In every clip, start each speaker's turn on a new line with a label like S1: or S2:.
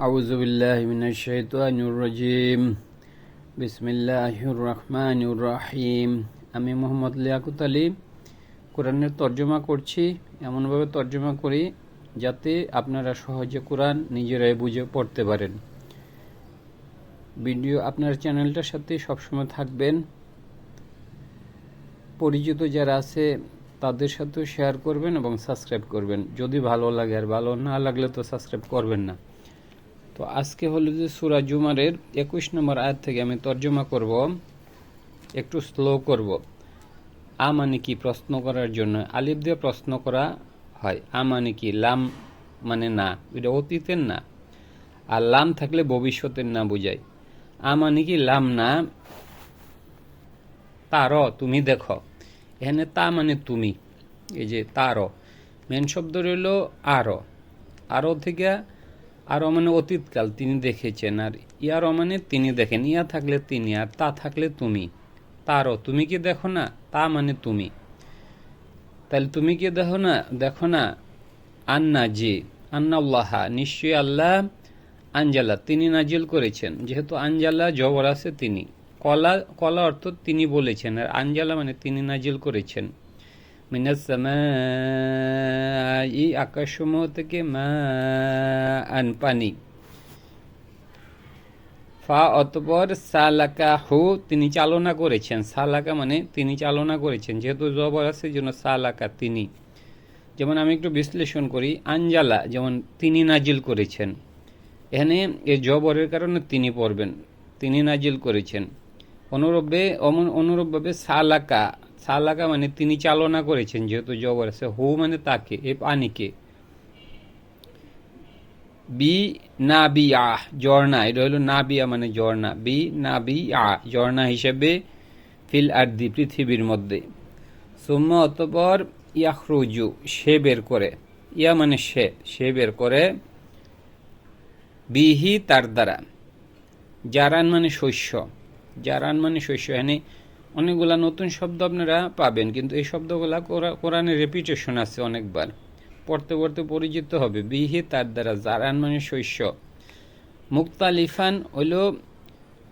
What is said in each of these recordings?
S1: أعوذ بالله من الشيطان الرجيم بسم الله الرحمن الرحيم আমি মোহাম্মদ লিয়াকুত আলী কোরআনের তর্জমা করছি এমনভাবে তর্জমা করি যাতে আপনারা সহজে কোরআন নিজেরাই বুঝে পড়তে পারেন ভিডিও আপনার চ্যানেলটার সাথে সবসময় থাকবেন পরিচিত যারা আছে তাদের সাথেও শেয়ার করবেন এবং সাবস্ক্রাইব করবেন যদি ভালো লাগে আর ভালো না লাগলে তো সাবস্ক্রাইব করবেন না তো আজকে হলো যে সুরা জুমারের একুশ নম্বর আয়াত থেকে আমি তর্জমা করব, একটু স্লো করব। আ মানে কি প্রশ্ন করার জন্য? আলিফ দিয়ে প্রশ্ন করা হয়। আ মানে কি লাম মানে না, এটা অতীতের না। আর লাম থাকলে ভবিষ্যতের না বোঝায়। আ মানে কি লাম না তার তুমি দেখো। এখানে তা মানে তুমি, এই যে তার মেন শব্দ রইল আরও আরও থেকে আরও মানে অতীতকাল তিনি দেখেছেন, আর ইয়ারও মানে তিনি দেখেন, ইয়া থাকলে তিনি আর তা থাকলে তুমি। তারও, তুমি কি দেখো না? তা মানে তুমি। তাহলে তুমি কি দেখো না? দেখো না, আন্না জি আন্নাল্লাহা, নিশ্চয়ই আল্লাহ আঞ্জালা তিনি নাজিল করেছেন। যেহেতু আঞ্জালা জবর আছে তিনি। কলা কলা অর্থ তিনি বলেছেন, আর আঞ্জালা মানে তিনি নাজিল করেছেন। মিনাসমা আকাশসমূহ থেকে মা আন পানি ফা অতপর সালাকা হু, তিনি চালনা করেছেন। সালাকা মানে তিনি চালনা করেছেন। যেহেতু জবর আছে জন্য সালাকা তিনি। যেমন আমি একটু বিশ্লেষণ করি আঞ্জালা যেমন তিনি নাজিল করেছেন। এখানে এই জবরের কারণে তিনি পড়বেন। তিনি নাজিল করেছেন। অনুরূপে অনুরূপভাবে সালাকা সালাকা মানে তিনি চালনা করেছেন, যেহেতু জবর আছে। হু মানে তাকে এ পানিকে বি না বি আহ জর্না এটা হলো না বিয়া মানে জর্না বি না বি আ জর্না হিসেবে ফিল আর্দি, পৃথিবীর মধ্যে। সুম্ম অতপর ইয়াখরুজু, সে বের করে। ইয়া মানে সে সে বের করে। বিহি তার দ্বারা। জারান মানে শস্য। জারান মানে শস্য, এখানে অনেকগুলা নতুন শব্দ আপনারা পাবেন, কিন্তু এই শব্দগুলা কোরআনে রেপিটেশন আছে অনেকবার। পড়তে পড়তে পরিচিত হবে। বিহি তার দ্বারা জারান মানে শস্য। মুক্তালিফান হইল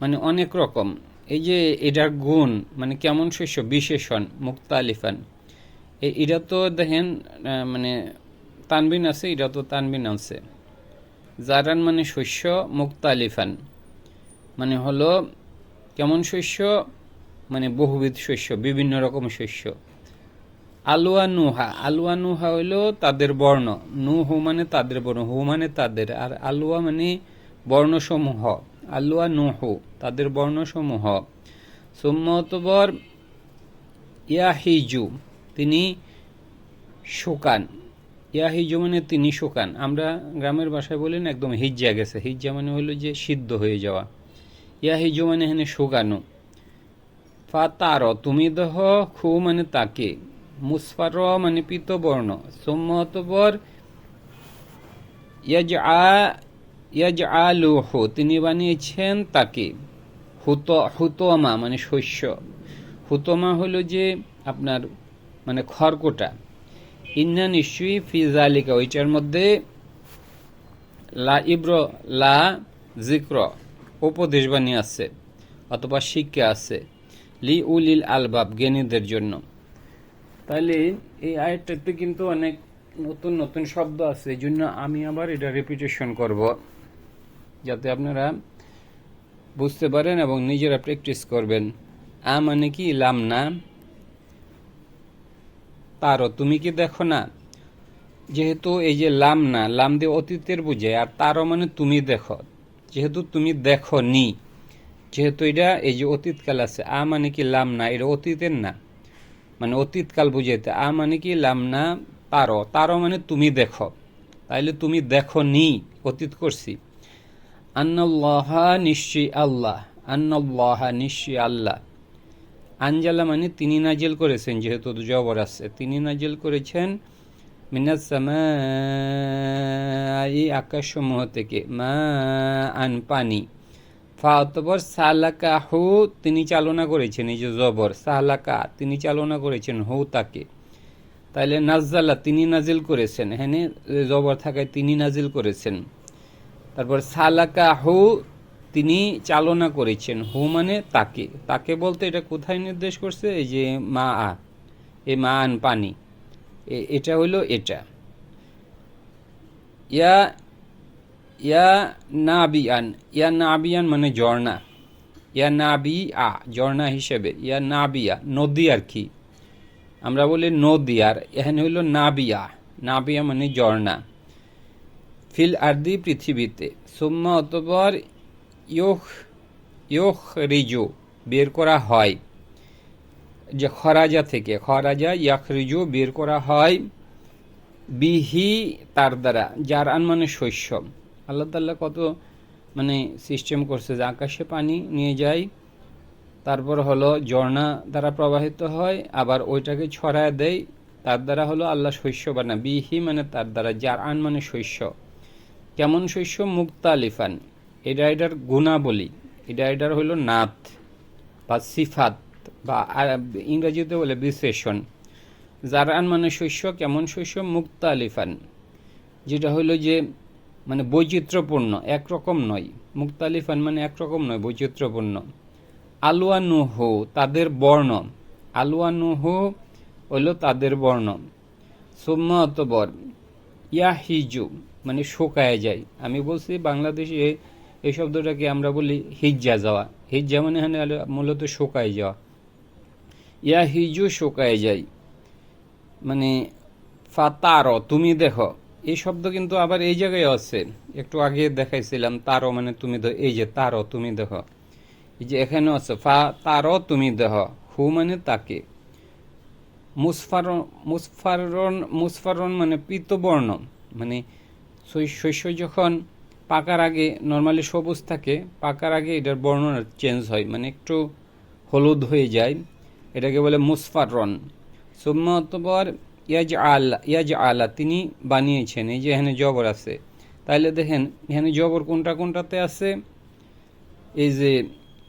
S1: মানে অনেক রকম। এই যে এটার গুণ মানে কেমন শস্য? বিশেষণ মুক্তালিফান এটা তো দেখেন মানে তানবিন আছে, এটা তো তানবিন আছে। জারান মানে শস্য মুক্তালিফান মানে হলো কেমন শস্য? মানে বহুবিধ শস্য, বিভিন্ন রকম শস্য। আলুয়া নুহা আলুয়া নুহা হইল তাদের বর্ণ। নু নুহু মানে তাদের বর্ণ, হু মানে তাদের। আর আলুয়া মানে বর্ণসমূহ। আলুয়া নুহু, তাদের বর্ণসমূহ। সুম্মতবর ইয়াহিজু, তিনি শুকান। ইয়াহিজু মানে তিনি শুকান। আমরা গ্রামের ভাষায় বলেন একদম হিজ্জা গেছে। হিজ্জা মানে হলো যে সিদ্ধ হয়ে যাওয়া। ইয়াহিজু মানে এখানে শুকানো। ফা তার তুমি দেহ খু মানে তাকে। মুসফার মানে পিতবর্ণ সোম্মতবর ইয়াজ আলুহ তিনি বানিয়েছেন তাকে। হুত, হুতমা মানে শস্য। হুতমা হলো যে আপনার মানে খড়কোটা ইন্না নিশ্চয়ই ফিজালিকা ওইটার মধ্যে লা ইব্র, লা জিক্র, উপদেশ বাণী আছে, অথবা শিক্ষা আছে। লি উলিল আলবাব জ্ঞানীদের জন্য। তাহলে এই আয়টাতে কিন্তু অনেক নতুন নতুন শব্দ আছে এই জন্য আমি আবার এটা রেপিটেশন করব। যাতে আপনারা বুঝতে পারেন এবং নিজেরা প্র্যাকটিস করবেন। আ মানে কি? লাম না। তারও তুমি কি দেখো না? যেহেতু এই যে লাম না, লাম দিয়ে অতীতের বুঝে আর তারও মানে তুমি দেখো। যেহেতু তুমি দেখো নি। যেহেতু এটা এই যে অতীতকাল আছে, আ মানে কি লাম না, এটা অতীতের না। মানে অতীতকাল বুঝাইতে, আ মানে কি লাম না, তারও। তারও মানে তুমি দেখো। তাইলে তুমি দেখো নি অতীত করছি। আন্নাল্লাহা নিশ্চয়ই আল্লাহ, আন্নাল্লাহা নিশ্চয়ই আল্লাহ। আঞ্জালা মানে তিনি নাজিল করেছেন, যেহেতু জবর আছে। তিনি নাজিল করেছেন মিনাসমা আকাশসমূহ থেকে মা আন পানি। ফাতবর সালাকা হু তিনি চালনা করেছেন, এই যে জবর, সালাকা, তিনি চালনা করেছেন, হু তাকে। তাইলে নাজাল্লা তিনি নাজিল করেছেন হ্যাঁ জবর থাকায় তিনি নাজিল করেছেন। তারপর সালাকা হু তিনি চালনা করেছেন, হু মানে তাকে। তাকে বলতে এটা কোথায় নির্দেশ করছে? এই যে মা আ এ মা আন পানি এটা হইল এটা। ইয়া ইয়া নাবিয়ান ইয়া নাবিয়ান মানে ঝর্ণা। ইয়া নাবি আ ঝর্ণা হিসেবে। ইয়া নাবিয়া নদী আর কি। আমরা বলি নদী আর, এখানে হইল নাবিয়া। নাবিয়া মানে ঝর্ণা। ফিল আর্দি পৃথিবীতে। সুম্মা অতপর ইয়োখ ইয়োখ রিজু বের করা হয়। যে খরাজা থেকে, খরাজা ইয়াখ রিজু বের করা হয়। বিহি তার দ্বারা যার আন মানে শস্য। আল্লাহ তাল্লাহ কত মানে সিস্টেম করছে যে আকাশে পানি নিয়ে যায়, তারপর হলো ঝর্ণা দ্বারা প্রবাহিত হয়, আবার ওইটাকে ছড়ায় দেয়, তার দ্বারা হলো আল্লাহ শস্য বানা বিহি মানে তার দ্বারা যার আন মানে শস্য। কেমন শস্য? মুক্তালিফান এটা এটার গুণাবলী। এটা এটার হলো নাথ বা সিফাত বা ইংরেজিতে বলে বিশেষণ আন মানে শস্য, কেমন শস্য? মুক্তালিফান যেটা হলো যে মানে বৈচিত্র্যপূর্ণ, একরকম নয়। মুক্তালিফান মানে একরকম নয়, বৈচিত্র্যপূর্ণ। আলুয়ানুহ তাদের বর্ণ। আলুয়ানুহ হলো তাদের বর্ণ। ইয়া হিজু মানে শোকায় যায়। আমি বলছি বাংলাদেশে এই শব্দটাকে আমরা বলি হিজ্জা যাওয়া। হিজ্জা মানে এখানে মূলত শোকায় যাওয়া। ইয়া হিজু শোকায় যায়। মানে ফাতার, তুমি দেখো। এই শব্দ কিন্তু আবার এই জায়গায় আছে। একটু আগে দেখাইছিলাম, তারও মানে তুমি দেখো এই যে তারও তুমি দেখো এই যে এখানে আছে, ফা, তারও তুমি দেহ, হু মানে তাকে। মুসফারন মুসফারন মুসফারন মানে পীতবর্ণ। মানে শস্য যখন পাকার আগে নর্মালি সবুজ থাকে, পাকার আগে এটার বর্ণ চেঞ্জ হয়। মানে একটু হলুদ হয়ে যায়। এটাকে বলে মুসফারন। সুম্মা অতপর ইয়াজ আল্লাহ ইয়াজ আল্লাহ তিনি বানিয়েছেন, এই যে এখানে জবর আছে। তাইলে দেখেন, এখানে জবর কোনটা কোনটাতে আছে? এই যে,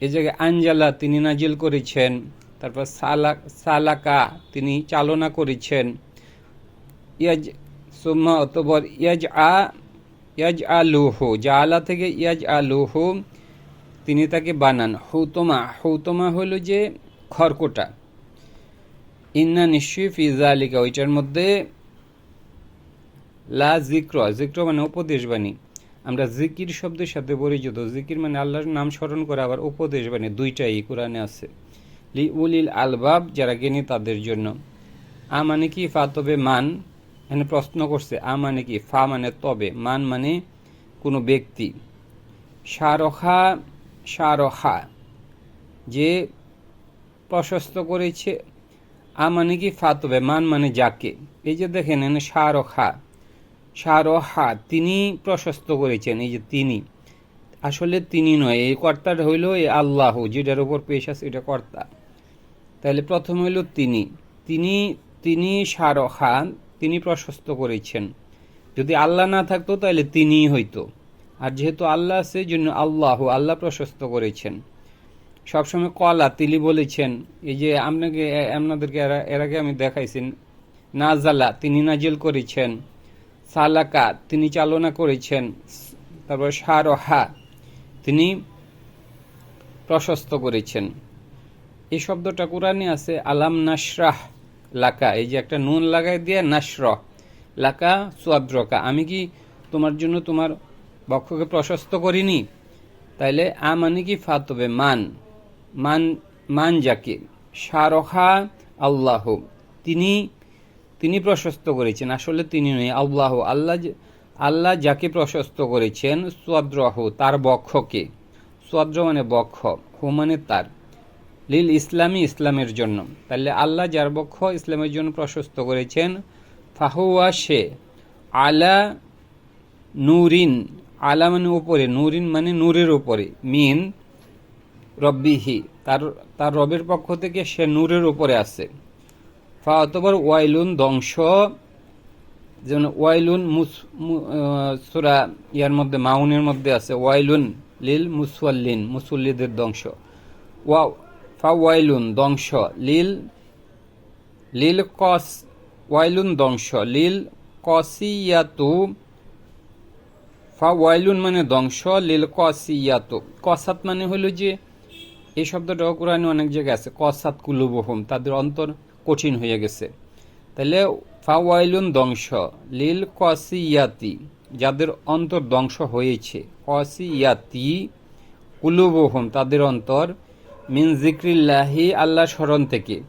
S1: এই জায়গায় আঞ্জালা তিনি নাজিল করেছেন, তারপর সালা, সালাকা তিনি চালনা করেছেন। ইয়াজ, সুম্মা অতবর ইয়াজ আ ইয়াজ আলুহু জালা থেকে ইয়াজ আলুহু তিনি তাকে বানান। হৌতমা হৌতমা হলো যে খড়কোটা। ইন্না নিশ্চয়ই ফিজা আলিকা ওইটার মধ্যে লা জিক্র জিক্র মানে উপদেশ বাণী আমরা জিকির শব্দের সাথে পরিচিত জিকির মানে আল্লাহর নাম স্মরণ করে, আবার উপদেশ বাণী দুইটাই কোরআনে আছে। লি উলিল আলবাব, যারা জ্ঞানী তাদের জন্য। আ মানে কি, ফা তবে মান, এখানে প্রশ্ন করছে, আ মানে কি, ফা মানে তবে, মান মানে কোনো ব্যক্তি। সারখা সারখা যে প্রশস্ত করেছে আ মানে কি ফা তবে মান মানে যাকে। এই যে দেখেন এখানে সারখা সারহা তিনি প্রশস্ত করেছেন, এই যে তিনি। আসলে তিনি নয়, এই কর্তাটা হইল এই আল্লাহ, যেটার উপর পেশ আছে, এটা কর্তা। তাহলে প্রথম হইল তিনি। তিনি তিনি সারহা তিনি প্রশস্ত করেছেন। যদি আল্লাহ না থাকতো, তাহলে তিনিই হইতো। আর যেহেতু আল্লাহ আছে জন্য আল্লাহ আল্লাহ প্রশস্ত করেছেন। সবসময় কলা তিলি বলেছেন, এই যে আপনাকে আপনাদেরকে এরা- আগে আমি দেখাইছি নাজালা, তিনি নাজিল করেছেন, সালাকা, তিনি চালনা করেছেন, তারপর সারহা, তিনি প্রশস্ত করেছেন। এই শব্দটা কোরআনে আছে, আলাম নাসরাহ লাকা, এই যে একটা নুন লাগাই দিয়ে নাসরহ লাকা সুয়াদ্রকা, আমি কি তোমার জন্য তোমার বক্ষকে প্রশস্ত করিনি? তাইলে আ মানে কি ফাতবে মান? মান মান যাকে সারহা আল্লাহ। তিনি তিনি প্রশস্ত করেছেন। আসলে তিনি নয়, আল্লাহ। আল্লাহ আল্লাহ যাকে প্রশস্ত করেছেন, সোয়াদ্রহ, তার বক্ষকে। সোয়াদ্র মানে বক্ষ, হু মানে তার। লিল ইসলামী ইসলামের জন্য। তাহলে আল্লাহ যার বক্ষ ইসলামের জন্য প্রশস্ত করেছেন, ফাহুয়া সে, আলা নুরিন। আলা মানে উপরে, নুরিন মানে নূরের উপরে। মিন রব্বিহি, তার তার রবের পক্ষ থেকে সে নূরের উপরে আছে। ফা অতবার ওয়াইলুন ধ্বংস যেমন ওয়াইলুন মুস সূরা ইয়ার মধ্যে, মাউনের মধ্যে আছে, ওয়াইলুন লিল মুসওয়াল্লিন মুসল্লিদের ধ্বংস। ওয়া, ফা ওয়াইলুন ধ্বংস, লিল লিল কস, ওয়াইলুন ধ্বংস, লিল কসিয়াতু, ফা ওয়াইলুন মানে ধ্বংস, লিল কসিয়াত। কসাত মানে হলো যে এই শব্দটাও কোরআনে অনেক জায়গায় আছে, কসাত কুলুবহুম, তাদের অন্তর কঠিন হয়ে গেছে। তাহলে ফাওয়াইলুন ধ্বংস, লিল কসিয়াতি, যাদের অন্তর ধ্বংস হয়েছে, কসিয়াতি কুলুবহুম, তাদের অন্তর, মিন জিক্রিল্লাহি আল্লাহ স্মরণ থেকে।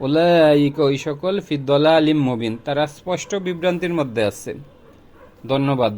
S1: ওলাইক ওই সকল ফিদ্দলা আলিম মুবিন, তারা স্পষ্ট বিভ্রান্তির মধ্যে আছে। ধন্যবাদ।